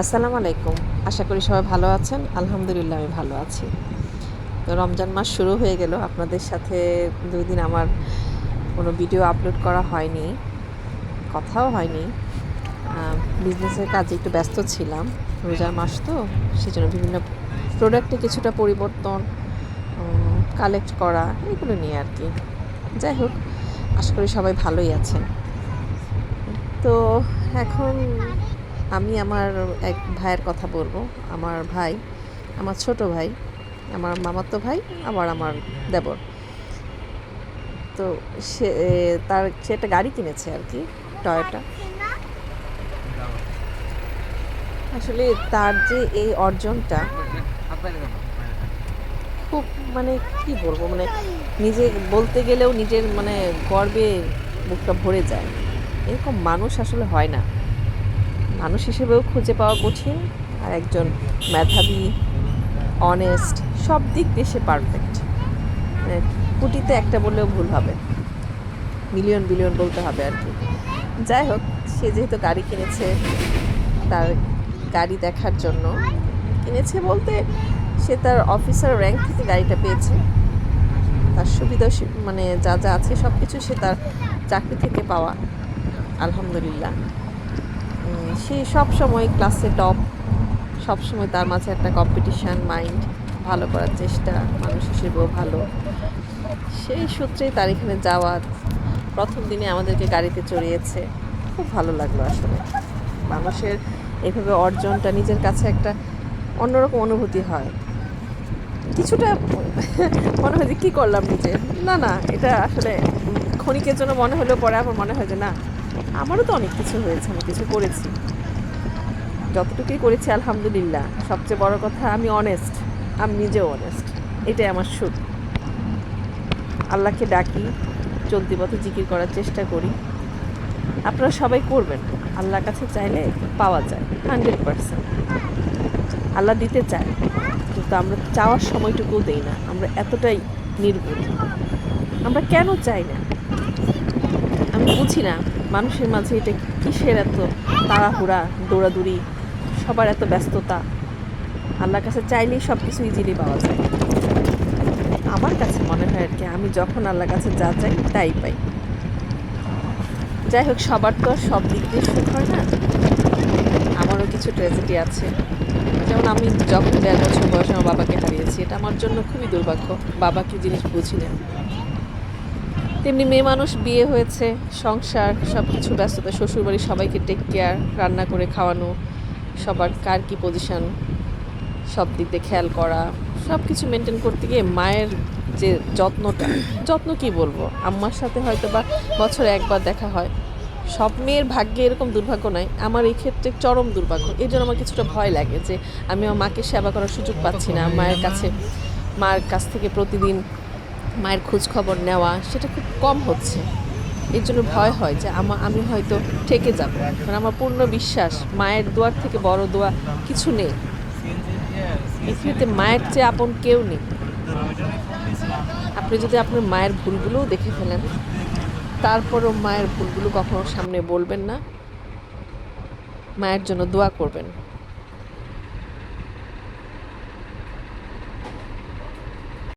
আসসালামু আলাইকুম। আশা করি সবাই ভালো আছেন। আলহামদুলিল্লাহ আমি ভালো আছি। তো রমজান মাস শুরু হয়ে গেল। আপনাদের সাথে দুই দিন আমার কোনো ভিডিও আপলোড করা হয়নি, কথাও হয়নি। বিজনেসের কাজে একটু ব্যস্ত ছিলাম। রোজার মাস তো, সেজন্য বিভিন্ন প্রোডাক্টে কিছুটা পরিবর্তন কালেক্ট করা, এগুলো নিয়ে আর কি। যাই হোক, আশা করি সবাই ভালোই আছেন। তো এখন আমি আমার এক ভাইয়ের কথা বলব, আমার ভাই, আমার ছোট ভাই, আমার মামাতো ভাই, আবার আমার দেবর। তো সে তার, সে একটা গাড়ি কিনেছে আর কি, টয়োটা। আসলে তার যে এই অর্জনটা খুব মানে কি বলব মানে নিজে বলতে গেলেও নিজের মানে গর্বে বুকটা ভরে যায়। এরকম মানুষ আসলে হয় না। মানুষ হিসেবেও খুঁজে পাওয়া কঠিন আর একজন মেধাবী অনেস্ট সব দিক দিয়ে সে পারফেক্ট মানে কুটিতে একটা বললেও ভুল হবে। মিলিয়ন বিলিয়ন বলতে হবে আর কি। যাই হোক, সে যেহেতু গাড়ি কিনেছে, তার গাড়ি দেখার জন্য কিনেছে বলতে সে তার অফিসার র্যাঙ্ক থেকে গাড়িটা পেয়েছে। তার সুবিধা মানে যা যা আছে সব কিছু সে তার চাকরি থেকে পাওয়া। আলহামদুলিল্লাহ। সে সব সময় ক্লাসে টপ সব সময় তার মাঝে একটা কম্পিটিশান মাইন্ড ভালো করার চেষ্টা, মানুষ হিসেবেও ভালো। সেই সূত্রেই তার এখানে যাওয়া প্রথম দিনে আমাদেরকে গাড়িতে চড়িয়েছে। খুব ভালো লাগল আসলে। মানুষের এভাবে অর্জনটা নিজের কাছে একটা অন্যরকম অনুভূতি হয়। কিছুটা মনে হয় যে কী করলাম নিজে? না না, এটা আসলে ক্ষণিকের জন্য মনে হলেও পরে আবার মনে হয় যে না আমারও তো অনেক কিছু হয়েছে, আমি কিছু করেছি। যতটুকুই করেছি, আলহামদুলিল্লাহ। সবচেয়ে বড় কথা, আমি অনেস্ট আমি নিজেও অনেস্ট এটাই আমার সুখ। আল্লাহকে ডাকি, চলতি পথে জিকির করার চেষ্টা করি। আপনারা সবাই করবেন। আল্লাহর কাছে চাইলে পাওয়া যায়, হান্ড্রেড পারসেন্ট। আল্লাহ দিতে চায়, কিন্তু আমরা চাওয়ার সময়টুকুও দেই না। আমরা এতটাই নির্ভুল। আমরা কেন চাই না? আমি বুঝি না। মানুষের মাঝে এটা কিসের এত তাড়াহুড়া, দৌড়াদৌড়ি? সবার এত ব্যস্ততা। আল্লাহর কাছে চাইলেই সব কিছু ইজিলি পাওয়া যায়। আমার কাছে মনে হয় আর কি, আমি যখন আল্লাহর কাছে যা চাই তাই পাই। যাই হোক, সবার তো সব দিক দিয়ে সুখ হয় না। আমারও কিছু ট্র্যাজেডি আছে। যেমন আমি যখন দেড় বছর বয়সে আমার বাবাকে হারিয়েছি, এটা আমার জন্য খুবই দুর্ভাগ্য। বাবাকে জিনিস বুঝি না তেমনি মেয়ে মানুষ, বিয়ে হয়েছে, সংসার সব কিছু ব্যস্ততা, শ্বশুরবাড়ি সবাইকে টেক কেয়ার রান্না করে খাওয়ানো, সবার কার কী পজিশান সব দিক দিয়ে খেয়াল করা সব কিছু মেনটেন করতে গিয়ে মায়ের যে যত্নটা, যত্ন কি বলব? আম্মার সাথে হয়তো বা বছরে একবার দেখা হয়। সব মেয়ের ভাগ্যে এরকম দুর্ভাগ্য নাই। আমার এই ক্ষেত্রে চরম দুর্ভাগ্য। এই জন্য আমার কিছুটা ভয় লাগে যে, আমি আমার মাকে সেবা করার সুযোগ পাচ্ছি না। মায়ের কাছে, মার কাছ থেকে প্রতিদিন মায়ের খোঁজ খবর নেওয়া, সেটা খুব কম হচ্ছে। এর জন্য ভয় হয় যে আমা আমি হয়তো ঠেকে যাব। কারণ আমার পূর্ণ বিশ্বাস, মায়ের দোয়ার থেকে বড় দোয়া কিছু নেই। পৃথিবীতে মায়ের চেয়ে আপন কেউ নেই। আপনি যদি আপনার মায়ের ভুলগুলোও দেখে ফেলেন, তারপরও মায়ের ভুলগুলো কখনো সামনে বলবেন না। মায়ের জন্য দোয়া করবেন।